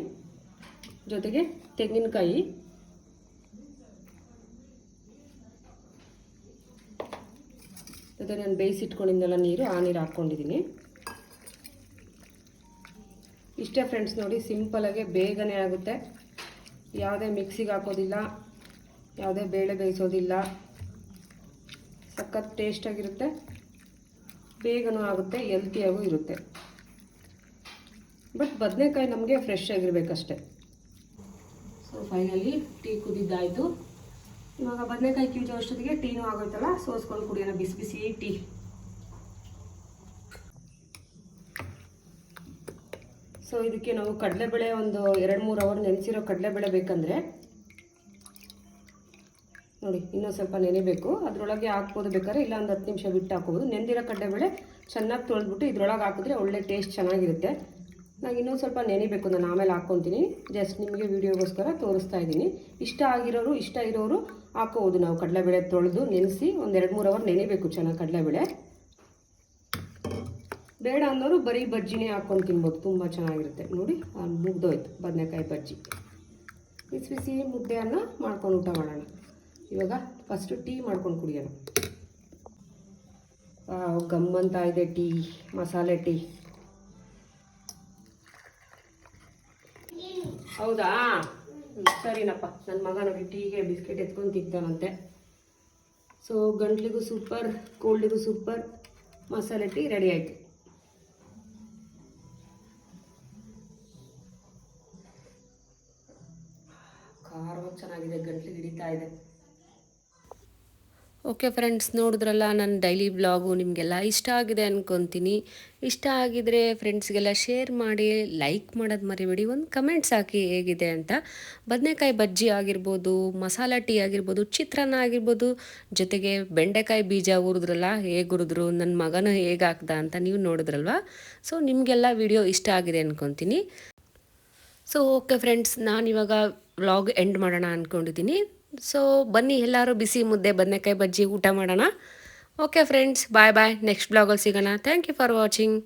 ಜೊತೆಗೆ ತೆಂಗಿನಕಾಯಿ. ಜೊತೆ ನಾನು ಬೇಯಿಸಿಟ್ಕೊಂಡಿದ್ದೆಲ್ಲ ನೀರು, ಆ ನೀರು ಹಾಕ್ಕೊಂಡಿದ್ದೀನಿ. ಇಷ್ಟೇ ಫ್ರೆಂಡ್ಸ್ ನೋಡಿ ಸಿಂಪಲಾಗೆ ಬೇಗನೆ ಆಗುತ್ತೆ. ಯಾವುದೇ ಮಿಕ್ಸಿಗೆ ಹಾಕೋದಿಲ್ಲ, ಯಾವುದೇ ಬೇಳೆ ಬೇಯಿಸೋದಿಲ್ಲ. ಸಖತ್ ಟೇಸ್ಟಾಗಿರುತ್ತೆ ಬೇಗನೂ ಆಗುತ್ತೆ ಹೆಲ್ತಿಯಾಗೂ ಇರುತ್ತೆ. ಬಟ್ ಬದನೆಕಾಯಿ ನಮಗೆ ಫ್ರೆಶ್ ಆಗಿರಬೇಕಷ್ಟೆ. ಸೊ ಫೈನಲಿ ಟೀ ಕುದಿದ್ದಾಯಿತು. ಇವಾಗ ಬದನೆಕಾಯಿ ಕ್ಯೂಜ್ ಅಷ್ಟೊತ್ತಿಗೆ ಟೀನೂ ಆಗೋಯ್ತಲ್ಲ, ಸೋಸ್ಕೊಂಡು ಕುಡಿಯೋಣ, ಬಿಸಿ ಬಿಸಿ ಟೀ. ಸೊ ಇದಕ್ಕೆ ನಾವು ಕಡಲೆಬೇಳೆ ಒಂದು ಎರಡು ಮೂರು ಅವರ್ ನೆನೆಸಿರೋ ಕಡಲೆಬೇಳೆ ಬೇಕಂದರೆ, ನೋಡಿ, ಇನ್ನೊಂದು ಸ್ವಲ್ಪ ನೆನೆಬೇಕು. ಅದರೊಳಗೆ ಹಾಕ್ಬೋದು ಬೇಕಾದ್ರೆ ಇಲ್ಲ ಒಂದು ಹತ್ತು ನಿಮಿಷ ಬಿಟ್ಟು ಹಾಕ್ಬೋದು. ನೆಂದಿರೋ ಕಡಲೆಬೇಳೆ ಚೆನ್ನಾಗಿ ತೊಳೆದ್ಬಿಟ್ಟು ಇದ್ರೊಳಗೆ ಹಾಕಿದ್ರೆ ಒಳ್ಳೆ ಟೇಸ್ಟ್ ಚೆನ್ನಾಗಿರುತ್ತೆ. ನಾನು ಇನ್ನೊಂದು ಸ್ವಲ್ಪ ನೆನೆಬೇಕು, ನಾನು ಆಮೇಲೆ ಹಾಕ್ಕೊತೀನಿ ಜಸ್ಟ್ ನಿಮಗೆ ವೀಡಿಯೋಗೋಸ್ಕರ ತೋರಿಸ್ತಾ ಇದ್ದೀನಿ. ಇಷ್ಟ ಆಗಿರೋರು, ಇಷ್ಟ ಇರೋರು ಹಾಕೋಬೋದು ನಾವು ಕಡಲೆಬೇಳೆ ತೊಳೆದು ನೆನೆಸಿ ಒಂದು ಎರಡು ಮೂರು ಅವರ್ ನೆನೆಬೇಕು ಚೆನ್ನಾಗಿ ಕಡಲೆಬೇಳೆ. ಬೇಡ ಅನ್ನೋರು ಬರೀ ಬಜ್ಜಿನೇ ಹಾಕ್ಕೊಂಡು ತಿನ್ಬೋದು. ತುಂಬ ಚೆನ್ನಾಗಿರುತ್ತೆ. ನೋಡಿ ಮುಗ್ದೋಯ್ತು ಬದನೆಕಾಯಿ ಬಜ್ಜಿ. ಬಿಸಿ ಬಿಸಿ ಮುದ್ದೆಯನ್ನು ಮಾಡ್ಕೊಂಡು ಊಟ ಮಾಡೋಣ. ಇವಾಗ ಫಸ್ಟು ಟೀ ಮಾಡ್ಕೊಂಡು ಕುಡಿಯೋಣ. ಗಮ್ಮಂತ ಇದೆ ಟೀ, ಮಸಾಲೆ ಟೀ. ಹೌದಾ? ಸರಿನಪ್ಪ ನನ್ನ ಮಗ ನೋಡಿ ಟೀಗೆ ಬಿಸ್ಕೆಟ್ ಎತ್ಕೊಂಡು ತಿಂತಾನಂತೆ. ಸೊ ಗಂಟ್ಲಿಗೂ ಸೂಪರ್ ಕೋಲ್ಡಿಗೂ ಸೂಪರ್ ಮಸಾಲೆ ಟೀ ರೆಡಿ ಆಯಿತು. ಖಾರವಾಗಿ ಚೆನ್ನಾಗಿದೆ, ಗಂಟ್ಲಿಗೆ ಹಿಡಿತಾ ಇದೆ. ಓಕೆ ಫ್ರೆಂಡ್ಸ್, ನೋಡಿದ್ರಲ್ಲ ನನ್ನ ಡೈಲಿ ಬ್ಲಾಗು ನಿಮಗೆಲ್ಲ ಇಷ್ಟ ಆಗಿದೆ ಅನ್ಕೊತೀನಿ. ಇಷ್ಟ ಆಗಿದ್ರೆ ಫ್ರೆಂಡ್ಸ್ಗೆಲ್ಲ ಶೇರ್ ಮಾಡಿ ಲೈಕ್ ಮಾಡೋದು ಮರಿಬೇಡಿ. ಒಂದು ಕಮೆಂಟ್ಸ್ ಹಾಕಿ ಹೇಗಿದೆ ಅಂತ. ಬದನೆಕಾಯಿ ಬಜ್ಜಿ ಆಗಿರ್ಬೋದು, ಮಸಾಲ ಟೀ ಆಗಿರ್ಬೋದು, ಚಿತ್ರಾನ್ನ ಆಗಿರ್ಬೋದು, ಜೊತೆಗೆ ಬೆಂಡೆಕಾಯಿ ಬೀಜ ಹುರಿದ್ರಲ್ಲ, ಹೇಗೆ ಹುರಿದ್ರು ನನ್ನ ಮಗನೂ ಹೇಗೆ ಹಾಕ್ದ ಅಂತ ನೀವು ನೋಡಿದ್ರಲ್ವ? ಸೊ ನಿಮಗೆಲ್ಲ ವಿಡಿಯೋ ಇಷ್ಟ ಆಗಿದೆ ಅನ್ಕೊತೀನಿ. ಸೊ ಓಕೆ ಫ್ರೆಂಡ್ಸ್ ನಾನಿವಾಗ ವ್ಲಾಗ್ ಎಂಡ್ ಮಾಡೋಣ ಅಂದ್ಕೊಂಡಿದ್ದೀನಿ ಸೊ ಬನ್ನಿ, ಎಲ್ಲರೂ ಬಿಸಿ ಮುದ್ದೆ, ಬದನೆಕಾಯಿ ಬಜ್ಜಿ ಊಟ ಮಾಡೋಣ. Okay friends bye bye next ಬ್ಲಾಗಲ್ಲಿ ಸಿಗೋಣ. Thank you for watching